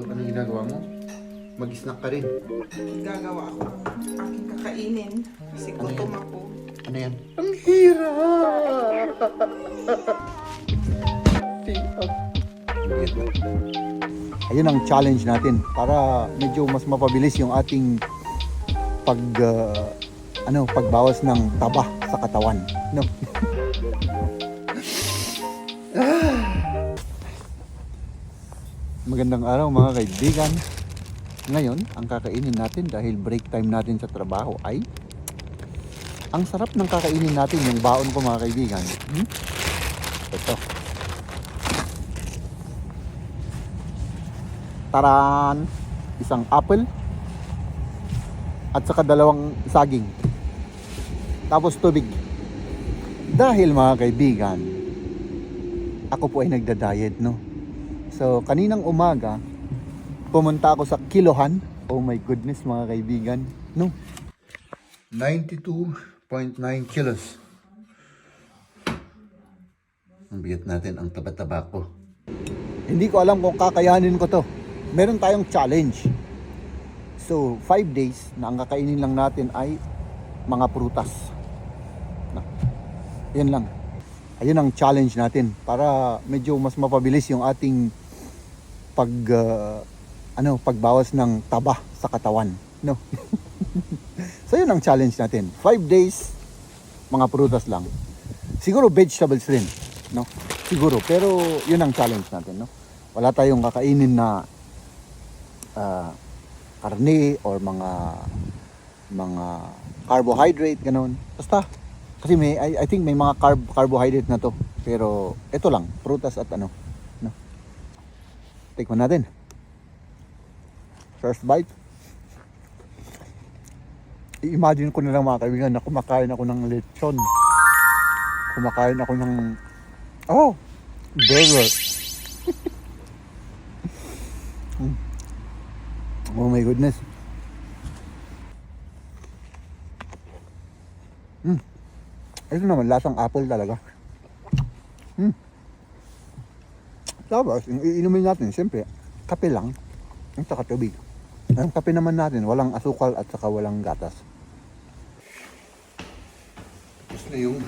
Ano ginagawa mo? Mag-snack ka rin. Gagawa ako ng aking kakainin kasi Ano gutom ako. Ano yan? Ang hirap! Ayun ang challenge natin para medyo mas mapabilis yung ating pag ah, ano pagbawas ng taba sa katawan no Magandang araw mga kaibigan. Ngayon, ang kakainin natin dahil break time natin sa trabaho ay ang sarap ng kakainin natin yung baon ko mga kaibigan. Hmm? Ito. Taran! Isang apple at saka dalawang saging. Tapos tubig. Dahil mga kaibigan, ako po ay nagda-diet, no? So, kaninang umaga, pumunta ako sa kilohan. Oh my goodness, mga kaibigan. No? 92.9 kilos. Ang bigat natin ang taba-taba ko. Hindi ko alam kung kakayanin ko to. Meron tayong challenge. So, 5 days na ang kakainin lang natin ay mga prutas. Na. Yan lang. Ayun ang challenge natin para medyo mas mapabilis yung ating pag ah, ano pagbawas ng taba sa katawan, no? so yun ang challenge natin. 5 days mga prutas lang. Siguro vegetables rin, no? Siguro, pero yun ang challenge natin, no? Wala tayong kakainin na ah, karne or mga mga carbohydrate ganun. Basta kasi may I, I think may mga carb carbohydrate na to. Pero ito lang, prutas at ano, no. Tikman natin. First bite. I-imagine ko na lang mga kaibigan na kumakain ako ng lechon. Kumakain ako ng oh, burger. Oh my goodness. Mm. Ito naman, lasang apple talaga. Hmm. Tapos, iinumin natin, siyempre, kape lang. Ang saka tubig. Ang kape naman natin, walang asukal at saka walang gatas. Tapos na yung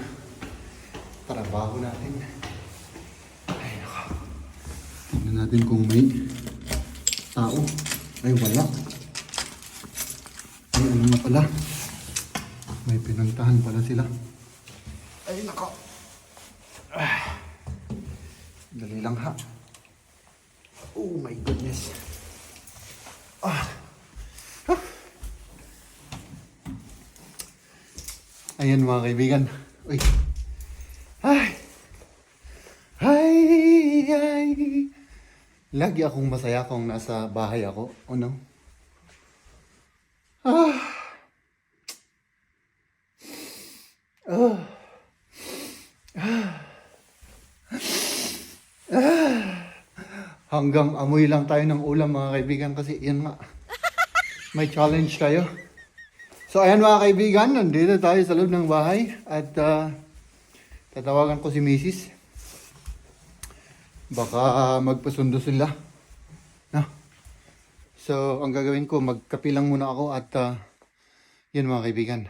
trabaho natin. Ay, naka. Tingnan natin kung may tao. Ay, wala. Ay, ano na pala. May pinuntahan pala sila. Ay, nako. Ah. Dali lang ha. Oh my goodness. Ah. Ah. Ayan mga kaibigan. Uy. Ay. Ay, ay. Lagi akong masaya kung nasa bahay ako. O no? Hanggang amoy lang tayo ng ulam mga kaibigan kasi yan nga. May challenge tayo. So ayan mga kaibigan, nandito tayo sa loob ng bahay at ah, tatawagan ko si Mrs. Baka magpasundo sila. No? So ang gagawin ko, magkapilang muna ako at ah, yun mga kaibigan.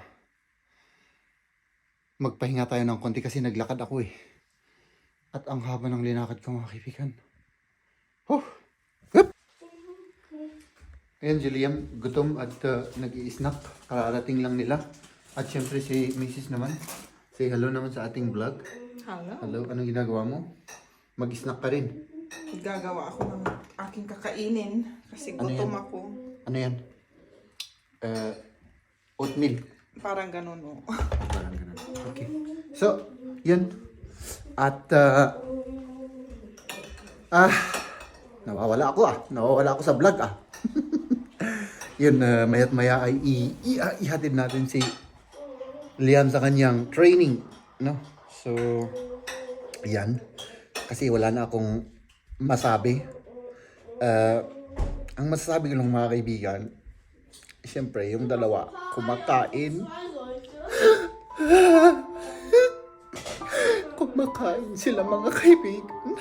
Magpahinga tayo ng konti kasi naglakad ako eh. At ang haba ng linakad ko mga kaibigan. Oh. Hup. Ayan, Julian, gutom at uh, nag-i-snack. Kararating lang nila. At syempre si Mrs. naman. Say hello naman sa ating vlog. Hello. Hello, anong ginagawa mo? Mag-snack ka rin. Gagawa ako ng aking kakainin kasi Ano gutom yan? ako. Ano yan? Uh, oatmeal. Parang ganun oh. Parang ganun. Okay. So, yun. At, uh, ah, nawawala ako ah. Nawawala ako sa vlog ah. yun, uh, maya't maya ay i- ihatid natin si Liam sa kanyang training. No? So, yan. Kasi wala na akong masabi. Uh, ang masasabi ko lang mga kaibigan, siyempre, yung dalawa, kumakain. kumakain sila mga kaibigan.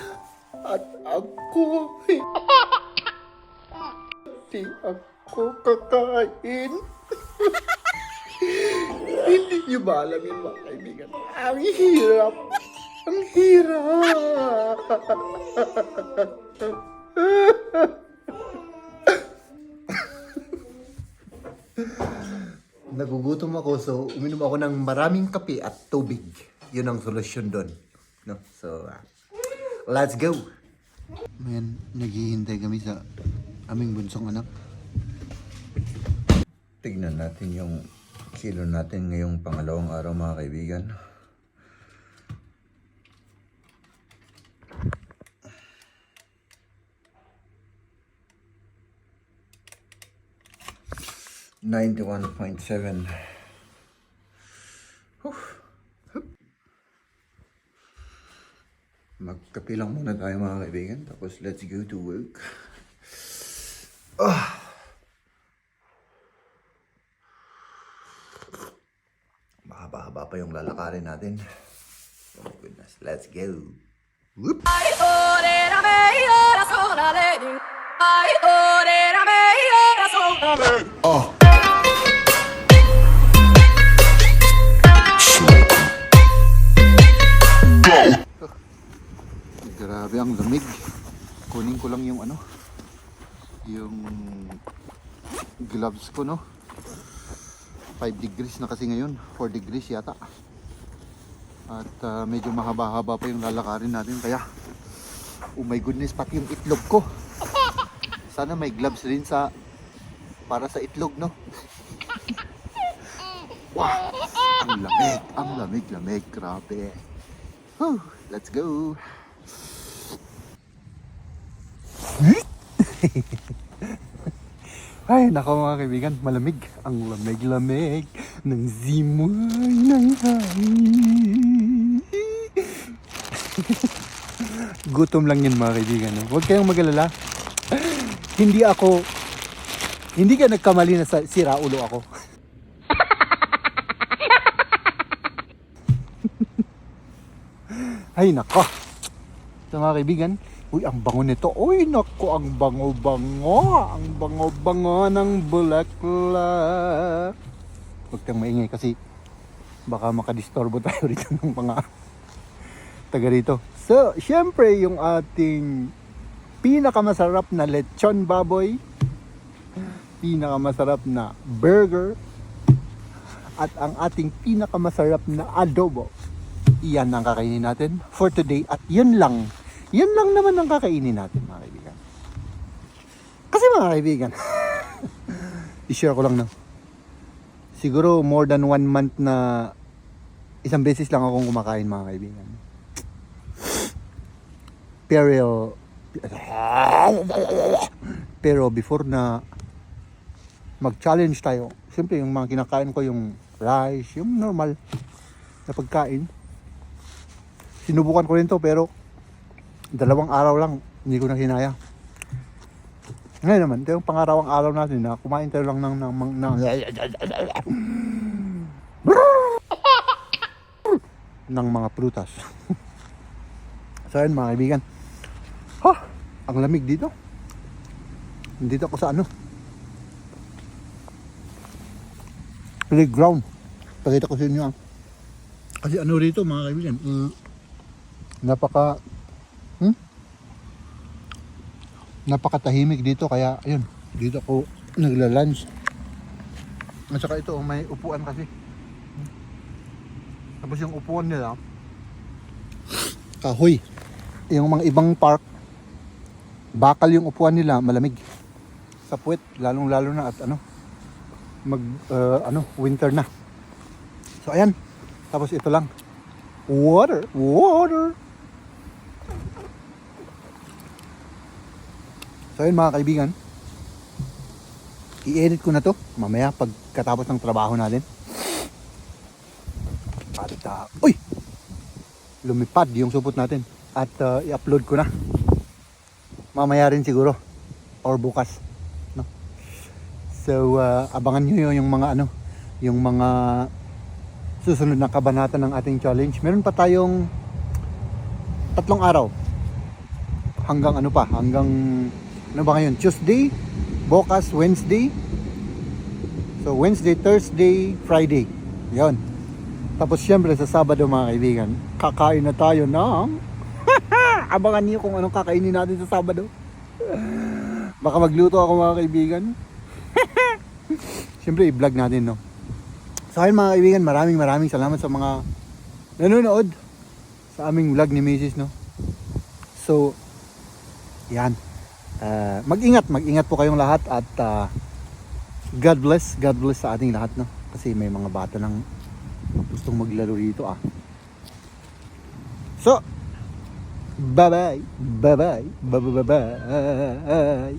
At ako, Hindi ako kakain. Hindi niyo ba alam yun mga kaibigan? Ang hirap. Ang hirap. Nagugutom ako so uminom ako ng maraming kape at tubig. Yun ang solusyon doon. No? So, ah, let's go! Ngayon, naghihintay kami sa aming bunsong anak. Tignan natin yung kilo natin ngayong pangalawang araw mga kaibigan. Ninety-one point seven. Magkape lang muna tayo mga kaibigan. Tapos let's go to work. Mahaba-haba pa yung lalakarin natin. Oh my goodness. Let's go. Whoop! 愛 ang lamig. Kunin ko lang yung ano, yung gloves ko no. 5 degrees na kasi ngayon, 4 degrees yata. At ah, medyo mahaba-haba pa yung lalakarin natin kaya oh my goodness pati yung itlog ko. Sana may gloves rin sa para sa itlog no. Wow! Ang lamig, ang lamig, lamig, grabe. Whew, let's go. Ay, nako mga kaibigan, malamig. Ang lamig-lamig ng zimoy ng hangin. Gutom lang yun mga kaibigan. No? Huwag kayong magalala. hindi ako, hindi ka nagkamali na sa sira ulo ako. Ay, nako. Sa mga kaibigan, uy, ang bango nito. Uy, nako, ang bango-bango. Ang bango-bango ng bulaklak. Huwag kang maingay kasi baka makadistorbo tayo rito ng mga taga rito. So, syempre, yung ating pinakamasarap na lechon baboy, pinakamasarap na burger, at ang ating pinakamasarap na adobo. Iyan ang kakainin natin for today at yun lang. Yun lang naman ang kakainin natin mga kaibigan. Kasi mga kaibigan, i-share ko lang na. Siguro more than one month na isang beses lang akong kumakain mga kaibigan. Pero pero before na mag-challenge tayo, siyempre yung mga kinakain ko yung rice, yung normal na pagkain. Sinubukan ko rin to pero dalawang araw lang hindi ko na kinaya. Ngayon naman, ito yung pangarawang araw natin na kumain tayo lang ng, ng, ng, ng, ng mga prutas. so ayun mga kaibigan. Ha! Ang lamig dito. Dito ako sa ano? Playground. Pakita ko sa inyo ah. Kasi ano rito mga kaibigan, mm, napaka hmm? napakatahimik dito kaya ayun, dito ako nagla-lunch. At saka ito, oh, may upuan kasi. Hmm. Tapos yung upuan nila, kahoy. Yung mga ibang park, bakal yung upuan nila, malamig. Sa puwet, lalong lalo na at ano, mag, uh, ano, winter na. So ayan, tapos ito lang. Water, water. So ayun mga kaibigan, i-edit ko na to mamaya pagkatapos ng trabaho natin. At, uh, uy! Lumipad yung supot natin. At uh, i-upload ko na. Mamaya rin siguro. Or bukas. No? So, uh, abangan nyo yun yung mga ano, yung mga susunod na kabanata ng ating challenge. Meron pa tayong tatlong araw. Hanggang ano pa, hanggang ano ba ngayon? Tuesday, Bukas, Wednesday. So, Wednesday, Thursday, Friday. Yon. Tapos, syempre, sa Sabado, mga kaibigan, kakain na tayo ng... Abangan niyo kung anong kakainin natin sa Sabado. Baka magluto ako, mga kaibigan. syempre, i-vlog natin, no? So, ayun, mga kaibigan, maraming maraming salamat sa mga nanonood sa aming vlog ni Mrs. No? So, yan. Uh, mag-ingat, mag-ingat po kayong lahat at uh, God bless, God bless sa ating lahat, no? Kasi may mga bata nang gustong maglaro rito, ah. So, bye-bye, bye-bye, bye-bye.